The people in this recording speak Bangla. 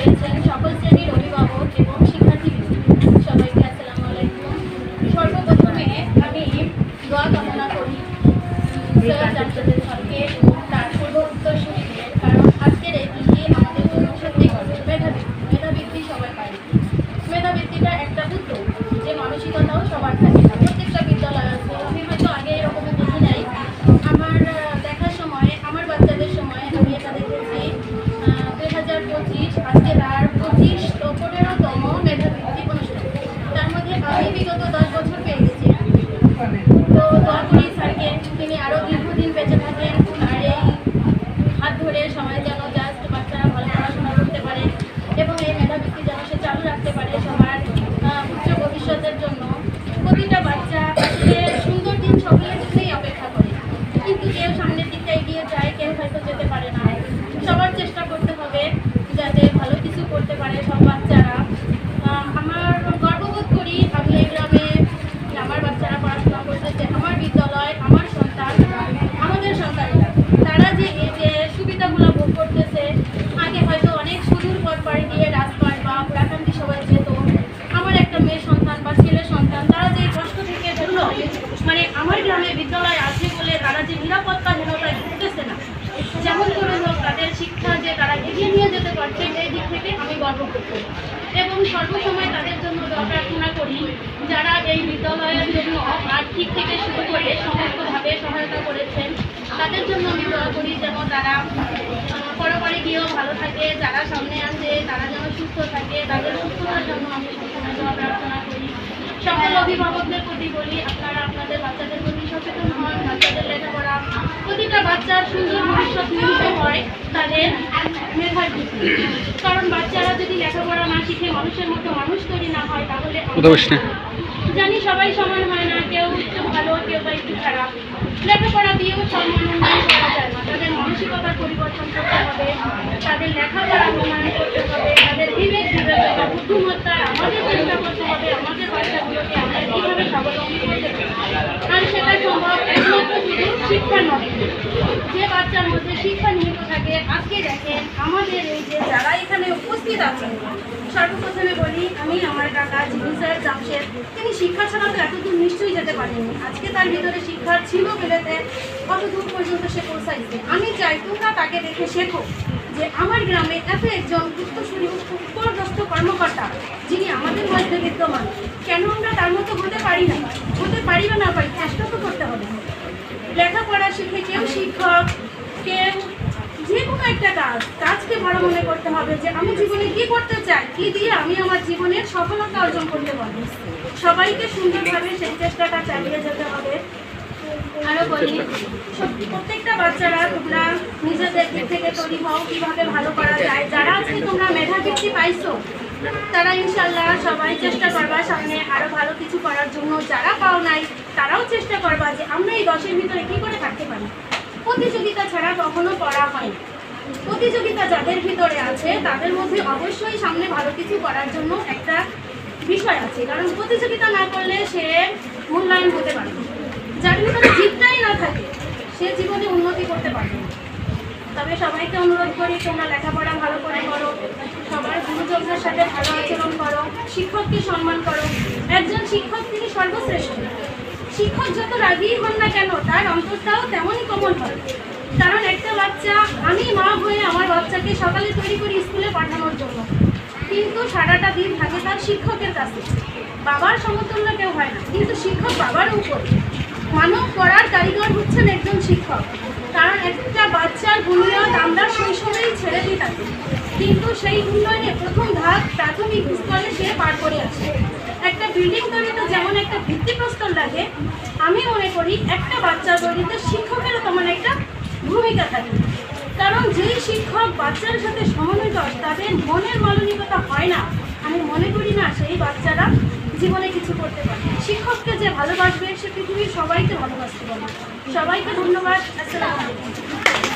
সকল শ্রেণির অভিভাবক এবং শিক্ষার্থী সবাইকে আসসালামু আলাইকুম। সর্বপ্রথমে আমি দোয়া কামনা করি এবং তার পূর্ব উত্তরসূরিদের কারণ আজকের এই দিনটি আমাদের মেধাবৃত্তি সবাই পায়। মেধাবৃত্তিটা একটা উদ্যোগ যে মানসিকতাও সবার থাকে না প্রত্যেকটা বিদ্যালয় আছে আমি হয়তো আগে এরকম দেখি নাই আমার আহ, দেখার সময় আমার বাচ্চাদের সময় আমি এটা দেখেছি দুই হাজার পঁচিশ আজকে তার পঁচিশ পনেরোতম মেধাবৃত্তি অনুষ্ঠান তার মধ্যে আমি বিগত দশ বছর পেয়ে গেছি তো দোয়া করি স্যারকে তিনি আরও দীর্ঘদিন বেঁচে থাকেন আর এই হাত ধরে সবাই যেন জাস্ট বাচ্চারা ভালো পড়াশোনা করতে পারে এবং এই মেধাবৃত্তি যেন সে চালু রাখতে পারে সবার আহ, উচ্চ ভবিষ্যতের জন্য প্রতিটা বাচ্চা আজকে সুন্দর দিন সকলের জন্যই অপেক্ষা করে কিন্তু কেউ সামনের দিকটা এগিয়ে যায় কেউ হয়তো যেতে পারে না সবার চেষ্টা করতে হবে যাতে ভালো কিছু করতে পারে সব বাচ্চারা আহ, আমার গর্ববোধ করি আমি এই গ্রামে আমার বাচ্চারা পড়াশোনা করতেছে আমার বিদ্যালয় আমার সন্তান আমাদের সন্তানরা তারা যে এই যে সুবিধাগুলো ভোগ করতেছে আগে হয়তো অনেক সুদূর পথ পাড়ি দিয়ে রাজপাট বা প্রাকান্তি সবাই যেত আমার একটা মেয়ে সন্তান বা ছেলে সন্তান তারা যে কষ্ট থেকে ধরলো মানে আমার গ্রামে বিদ্যালয় আছে বলে তারা যে নিরাপত্তাহীনতায় ভুগতেছে না যেমন করে হোক তাদের শিক্ষা যে তারা এগিয়ে যেতে পারছে এই দিক থেকে আমি গর্ব করতে এবং সর্বসময় তাদের জন্য প্রার্থনা করি যারা এই বিদ্যালয়ের জন্য আর্থিক থেকে শুরু করে সমস্তভাবে সহায়তা করেছেন। তাদের জন্য আমি দোয়া করি যেন তারা পরপরে গিয়েও ভালো থাকে, যারা সামনে আছে তারা যেন সুস্থ থাকে। তাদের সুস্থতার জন্য আমি সবসময় দোয়া প্রার্থনা করি। সকল অভিভাবকদের প্রতি বলি, আপনারা আপনাদের বাচ্চাদের প্রতি সচেতন হন, বাচ্চাদের লেখাপড়া, প্রতিটা বাচ্চার সুন্দর ভবিষ্যৎ নিহিত হয় তাদের মেধার ভিত্তি কারণ বাচ্চারা যদি লেখাপড়া না শিখে মানুষের মতো মানুষ তৈরি না হয় তাহলে। জানি সবাই সমান হয় না কেউ একটু ভালো কেউ বা একটু খারাপ। লেখাপড়া দিয়েও মনোনয়ন করা যায় না। তাদের মানসিকতার পরিবর্তন করতে হবে তাদের লেখাপড়া উন্নয়ন করতে হবে তাদের বিবেক বিবেচনা বুদ্ধিমত্তা আমাদের চেষ্টা করতে হবে আমাদের বাচ্চাগুলোকে আমরা কীভাবে স্বাবলম্বী করতে পারি? আর সেটা সম্ভব শিক্ষার নয়। যে বাচ্চার মধ্যে শিক্ষা নিহিত থাকে, আজকে দেখেন আমাদের এই যে যারা এখানে উপস্থিত আছেন, সর্বপ্রথমে বলি আমি আমার কাকা জিবি স্যার, জামশেদ, তিনি শিক্ষা ছাড়া তো এতদূর নিশ্চয়ই যেতে পারেননি। আজকে তার ভিতরে শিক্ষা ছিল বেলেতে কত দূর পর্যন্ত সে পৌঁছাইছে? আমি চাই তোমরা তাকে দেখে শেখো যে আমার গ্রামে এত একজন উত্তরসূরি উপরগ্রস্ত কর্মকর্তা, যিনি আমাদের মধ্যে বিদ্যমান। কেন আমরা তার মতো হতে পারি না? হতে পারি না পারি, চেষ্টা তো লেখাপড়া শিখে কেউ শিক্ষক কেউ যে কোনো একটা কাজ কাজকে বড় মনে করতে হবে যে আমি জীবনে কি করতে চাই কি দিয়ে আমি আমার জীবনের সফলতা অর্জন করতে পারব। সবাইকে সুন্দরভাবে সেই চেষ্টাটা চালিয়ে যেতে হবে। আরও বলি প্রত্যেকটা বাচ্চারা তোমরা নিজেদের দিক থেকে তৈরি হও কীভাবে ভালো করা যায়। যারা আজকে তোমরা মেধাবৃত্তি পাইছো তারা ইনশাল্লাহ সবাই চেষ্টা করবা সামনে আরও ভালো কিছু করার জন্য। যারা পাও নাই, তারাও চেষ্টা করবা যে আমরা এই দশের ভিতরে কি করে থাকতে পারি। প্রতিযোগিতা ছাড়া কখনো পড়া হয় না। প্রতিযোগিতা যাদের ভিতরে আছে, তাদের মধ্যে অবশ্যই সামনে ভালো কিছু করার জন্য একটা বিষয় আছে। কারণ প্রতিযোগিতা না করলে সে মূল্যায়ন হতে পারে যার ভিতরে জিতটাই না থাকে, সে জীবনে উন্নতি করতে পারবে। তবে সবাইকে অনুরোধ করি তোমরা লেখাপড়া ভালো করে করো, সবার গুরুজনদের সাথে ভালো আচরণ করো, শিক্ষককে সম্মান করো। একজন শিক্ষক তিনি সর্বশ্রেষ্ঠ। শিক্ষক যত রাগী হন না কেন, তার অন্তরটাও তেমনই কোমল হয়। কারণ একটা বাচ্চা, আমি মা হয়ে আমার বাচ্চাকে সকালে তৈরি করি স্কুলে পাঠানোর জন্য। কিন্তু সারাটা দিন থাকে তার শিক্ষকের কাছে। বাবার সমতুল্য কেউ হয় না, কিন্তু শিক্ষক বাবার উপর। মানব পড়ার কারিগর হচ্ছেন একজন শিক্ষক। কারণ একটা বাচ্চার বুনিয়াদ আমরা শৈশবেই ছেড়ে দিই তাকে কিন্তু সেই উন্নয়নে প্রথম ধাপ প্রাথমিক স্তরে সে পার করে আসে। একটা বিল্ডিং তৈরিতে যেমন একটা ভিত্তিপ্রস্তর লাগে, আমি মনে করি একটা বাচ্চা তৈরিতে শিক্ষকেরও তেমন একটা ভূমিকা থাকে। কারণ যেই শিক্ষক বাচ্চার সাথে সমন্বিত, তাদের মনের মানবিকতা হয় না। আমি মনে করি না সেই বাচ্চারা জীবনে কিছু করতে পারে। শিক্ষককে যে ভালোবাসবে, সে পৃথিবীর সবাইকে ভালোবাসতে পারে। সবাইকে ধন্যবাদ। আসসালামু আলাইকুম।